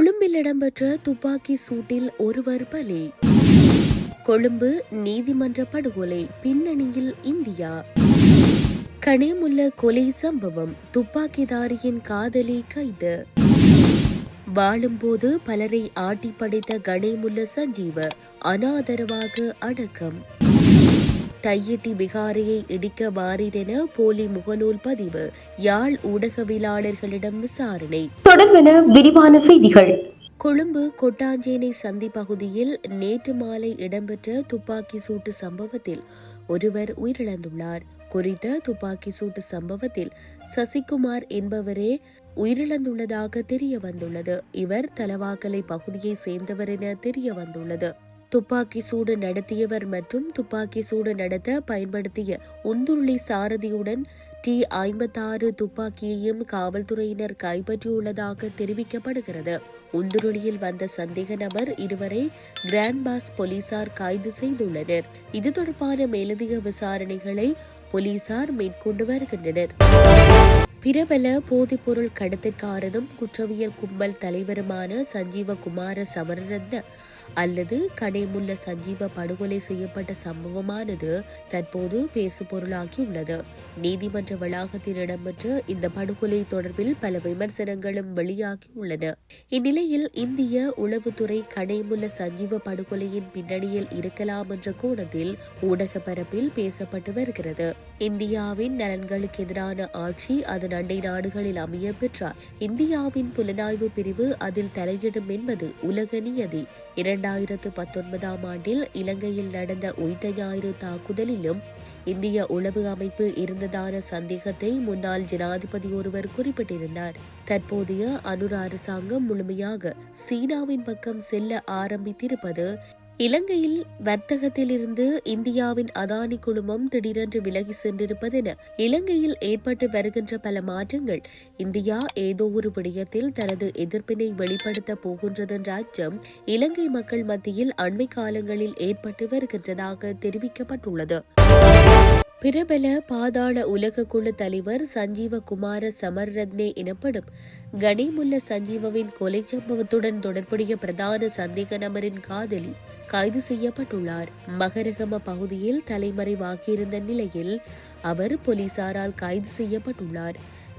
கொழும்பில் இடம்பெற்ற துப்பாக்கி சூட்டில் ஒருவர் பலி. கொழும்பு நீதிமன்ற படுகொலை பின்னணியில் இந்தியா. கனேமுல்ல கொலை சம்பவம் துப்பாக்கிதாரியின் காதலி கைது. வாழும்போது பலரை ஆட்டி படைத்த கணேமுல்ல சஞ்சீவ அனாதரவாக அடக்கம். தையிட்டி விகாரையை இடிக்க வாரீரென போலி முகநூல் பதிவு. யாழ் ஊடகவியலாளர்களிடம் விசாரணை. தொடர்பென விரிவான செய்திகள். கொழும்பு கொட்டாஞ்சேனை சந்தி பகுதியில் நேற்று மாலை இடம்பெற்ற துப்பாக்கி சூட்டு சம்பவத்தில் ஒருவர் உயிரிழந்துள்ளார். குறித்த துப்பாக்கி சூட்டு சம்பவத்தில் சசிகுமார் என்பவரே உயிரிழந்துள்ளதாக தெரிய வந்துள்ளது இவர் தலவாக்கலை பகுதியை சேர்ந்தவர் என தெரிய வந்துள்ளது துப்பாக்கி சூடு நடத்தியவர் மற்றும் துப்பாக்கி சூடு நடத்த பயன்படுத்திய உந்துருளி சாரதியுடன் டி ஐம்பத்தாறு துப்பாக்கியையும் காவல்துறையினர் கைப்பற்றியுள்ளதாக தெரிவிக்கப்படுகிறது. உந்துருளியில் வந்த சந்தேக நபர் இருவரை கிராண்ட் பாஸ் போலீசார் கைது செய்துள்ளனர். இது தொடர்பான மேலதிக விசாரணைகளை போலீசார் மேற்கொண்டு வருகின்றனர். பிரபல போதைப்பொருள் கடத்திற்காரனும் குற்றவியல் கும்பல் தலைவருமான சஞ்சீவ குமார சமரரத்ன அல்லது கடைமுல்ல சஞ்சீவ படுகொலை செய்யப்பட்ட சம்பவமானது தற்போது உள்ளது நீதிமன்ற வளாகத்தில் இடம்பெற்ற இந்த படுகொலை தொடர்பில் பல விமர்சனங்களும் வெளியாகியுள்ளன. இந்நிலையில் இந்திய உளவுத்துறை கடைமுல்ல சஞ்சீவ படுகொலையின் பின்னணியில் இருக்கலாம் என்ற கோணத்தில் ஊடக பரப்பில் பேசப்பட்டு வருகிறது. இந்தியாவின் நலன்களுக்கு எதிரான ஆட்சி அதன் அண்டை நாடுகளில் அமைய பெற்றார் இந்தியாவின் புலனாய்வு பிரிவு அதில் தலையிடும் என்பது உலக நியதி இரண்டாயிரத்து பத்தொன்பதாம் ஆண்டில் இலங்கையில் நடந்த உயிர்த்த ஞாயிறு தாக்குதலிலும் இந்திய உளவு அமைப்பு இருந்ததான சந்தேகத்தை முன்னாள் ஜனாதிபதி ஒருவர் குறிப்பிட்டிருந்தார். தற்போதைய அனுர அரசாங்கம் முழுமையாக சீனாவின் பக்கம் செல்ல ஆரம்பித்திருப்பது இலங்கையில் வர்த்தகத்திலிருந்து இந்தியாவின் அதானி குழுமம் திடீரென்று விலகி சென்றிருப்பதென இலங்கையில் ஏற்பட்டு வருகின்ற பல மாற்றங்கள் இந்தியா ஏதோ ஒரு விடயத்தில் தனது எதிர்ப்பினை வெளிப்படுத்த போகின்றதென்ற அச்சம் இலங்கை மக்கள் மத்தியில் அண்மை காலங்களில் ஏற்பட்டு வருகின்றதாக தெரிவிக்கப்பட்டுள்ளது. பிரபல பாதாள உலக குழு தலைவர் சஞ்சீவ குமார சமர்ரத்னே எனப்படும் கனிமுல்ல சஞ்சீவவின் கொலை சம்பவத்துடன் தொடர்புடைய பிரதான சந்தேக நபரின் காதலி கைது செய்யப்பட்டுள்ளார். மகரகம பகுதியில் தலைமறைவாகியிருந்த நிலையில் அவர் போலீசாரால் கைது செய்யப்பட்டுள்ளார்.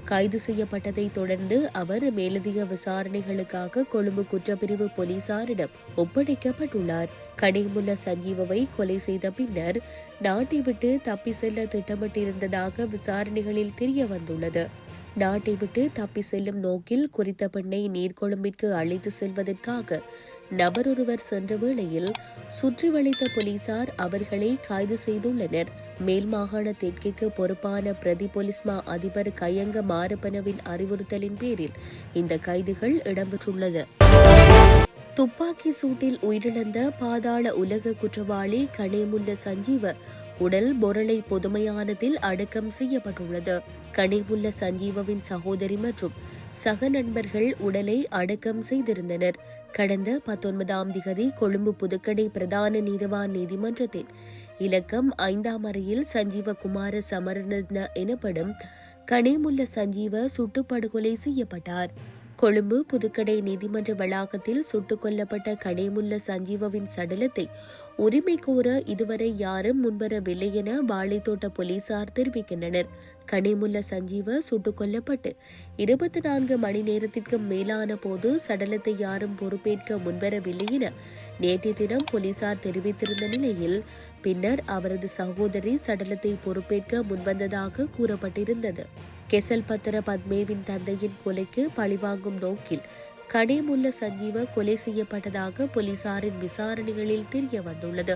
கைது செய்யப்பட்டதை தொடர்ந்து அவர் மேலதிக விசாரணைகளுக்காக கொழும்பு குற்றப்பிரிவு போலீசாரிடம் ஒப்படைக்கப்பட்டுள்ளார். கடைமுல்ல சஞ்சீவவை கொலை செய்த பின்னர் நாட்டை விட்டு தப்பி செல்ல திட்டமிட்டிருந்ததாக விசாரணைகளில் தெரிய வந்துள்ளது நாட்டை விட்டு தப்பி செல்லும் நோக்கில் குறித்த பெண்ணை நீர்கொழும்பிற்கு அழைத்து செல்வதற்காக நபர் ஒருவர் சென்ற வேளையில் சுற்றி வளைத்த போலீசார் அவர்களை கைது செய்துள்ளனர். மேல் மாகாண தெற்கிற்கு பொறுப்பான பிரதி போலீஸ்மா அதிபர் கையங்க மாரப்பனவின் அறிவுறுத்தலின் பேரில் இந்த கைதுகள் இடம்பெற்றுள்ளன. துப்பாக்கி சூட்டில் உயிரிழந்த பாதாள உலக குற்றவாளி கணேமுல்ல சஞ்சீவ உடல் பொருளை பொதுமையானதில் அடக்கம் செய்யப்பட்டுள்ளது. கனிவுள்ள சஞ்சீவவின் சகோதரி மற்றும் சக நண்பர்கள் உடலை அடக்கம் செய்திருந்தனர். கடந்த பத்தொன்பதாம் திகதி கொழும்பு புதுக்கடை பிரதான நீதிவான் நீதிமன்றத்தின் இலக்கம் ஐந்தாம் அறையில் சஞ்சீவ குமார சமரண எனப்படும் கனிமுல்ல சஞ்சீவ சுட்டுப்படுகொலை செய்யப்பட்டார். கொழும்பு புதுக்கடை நீதிமன்ற வளாகத்தில் சுட்டுக் கொல்லப்பட்ட கடைமுல்ல சஞ்சீவவின் சடலத்தை உரிமை கோர இதுவரை யாரும் முன்வரவில்லை என வாழைத்தோட்ட போலீசார் தெரிவிக்கின்றனர். கனிமுல்ல சஞ்சீவ சுட்டுக் கொல்லப்பட்டு இருபத்தி நான்கு மணி நேரத்திற்கு மேலான போது சடலத்தை யாரும் பொறுப்பேற்க முன்வரவில்லை என நேற்றைய தினம் போலீசார் தெரிவித்திருந்த நிலையில் பின்னர் அவரது சகோதரி சடலத்தை பொறுப்பேற்க முன்வந்ததாக கூறப்பட்டிருந்தது. கெசல் பத்திர பத்மேவின் தந்தையின் கொலைக்கு பழிவாங்கும் நோக்கில் கனேமுல்ல சஞ்சீவ கொலை செய்யப்பட்டதாக போலீசாரின் விசாரணைகளில் தெரிய வந்துள்ளது.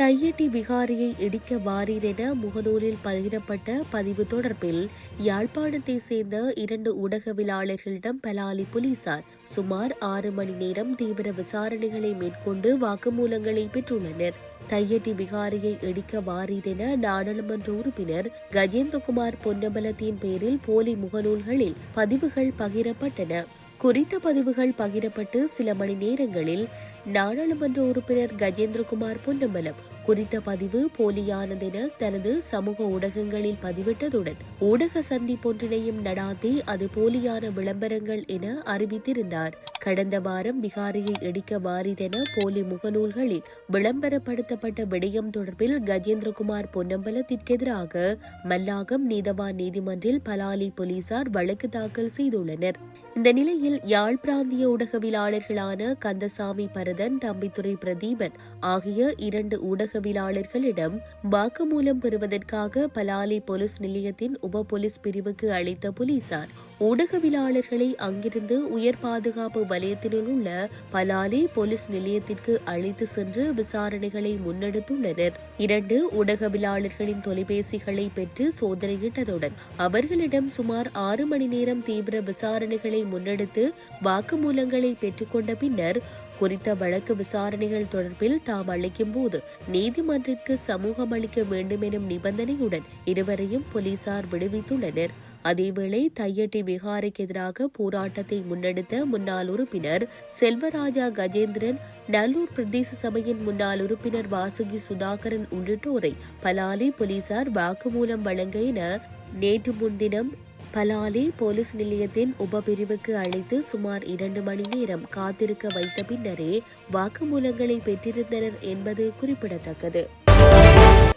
தையட்டி விகாரியை இடிக்க வாரீர் என முகநூலில் பகிரப்பட்ட பதிவு தொடர்பில் யாழ்ப்பாணத்தை சேர்ந்த இரண்டு ஊடகவியலாளர்களிடம் பலாலி போலீசார் சுமார் ஆறு மணி நேரம் தீவிர விசாரணைகளை மேற்கொண்டு வாக்குமூலங்களை பெற்றுள்ளனர். தையட்டி விகாரியை இடிக்க வாரீர் நாடாளுமன்ற உறுப்பினர் கஜேந்திரகுமார் பொன்னம்பலத்தின் பேரில் போலி முகநூல்களில் பதிவுகள் பகிரப்பட்டன. குறித்த பதிவுகள் பகிரப்பட்டு சில மணி நேரங்களில் நாடாளுமன்ற உறுப்பினர் கஜேந்திரகுமார் பொன்னம்பலம் குறித்த பதிவு போலியானதென தனது சமூக ஊடகங்களில் பதிவிட்டதுடன் ஊடக சந்திப்பொன்றினையும் நடாத்தி அது போலியான விளம்பரங்கள் என அறிவித்திருந்தார். கடந்த வாரம் பிகாரியை இடிக்க வாரிதென போலி முகநூல்களில் விளம்பரப்படுத்தப்பட்ட விடயம் தொடர்பில் கஜேந்திரகுமார் பொன்னம்பலத்திற்கு எதிராக மல்லாகம் நீதவான் நீதிமன்றில் பலாலி போலீசார் வழக்கு தாக்கல் செய்துள்ளனர். இந்த நிலையில் யாழ் பிராந்திய ஊடகவியலாளர்களான கந்தசாமி பரத பரதன் தம்பித்துறை பிரதீபன் ஆகிய இரண்டு ஊடகவியலாளர்களிடம் வாக்குமூலம் பெறுவதற்காக பலாலி போலீஸ் நிலையத்தின் உப போலீஸ் பிரிவுக்கு அளித்த போலீசார் ஊடகவியலாளர்களை அங்கிருந்து உயர் பாதுகாப்பு வலயத்தினுள் உள்ள பலாலி போலீஸ் நிலையத்திற்கு அழைத்து சென்று விசாரணைகளை முன்னெடுத்துள்ளனர். இரண்டு ஊடகவியலாளர்களின் தொலைபேசிகளை பெற்று சோதனையிட்டதுடன் அவர்களிடம் சுமார் ஆறு மணி நேரம் தீவிர விசாரணைகளை முன்னெடுத்து வாக்குமூலங்களை பெற்றுக்கொண்ட பின்னர் குறித்த வழக்கு விசாரணைகள் தொடர்பில் தாம் அளிக்கும் போது நீதிமன்றிற்கு சமூகம் அளிக்க வேண்டும் எனும் நிபந்தனையுடன் இருவரையும் போலீசார் விடுவித்துள்ளனர். அதேவேளை தையட்டி விகாரைக்கு எதிராக போராட்டத்தை முன்னெடுத்த முன்னாள் உறுப்பினர் செல்வராஜா கஜேந்திரன் நல்லூர் பிரதேச சபையின் முன்னாள் உறுப்பினர் வாசுகி சுதாகரன் உள்ளிட்டோரை பலாலி போலீசார் வாக்குமூலம் வழங்க என நேற்று முன்தினம் பலாலி போலீஸ் நிலையத்தின் உபபிரிவுக்கு அழைத்து சுமார் இரண்டு மணி நேரம் காத்திருக்க வைத்த பின்னரே வாக்குமூலங்களை பெற்றிருந்தனர் என்பது குறிப்பிடத்தக்கது.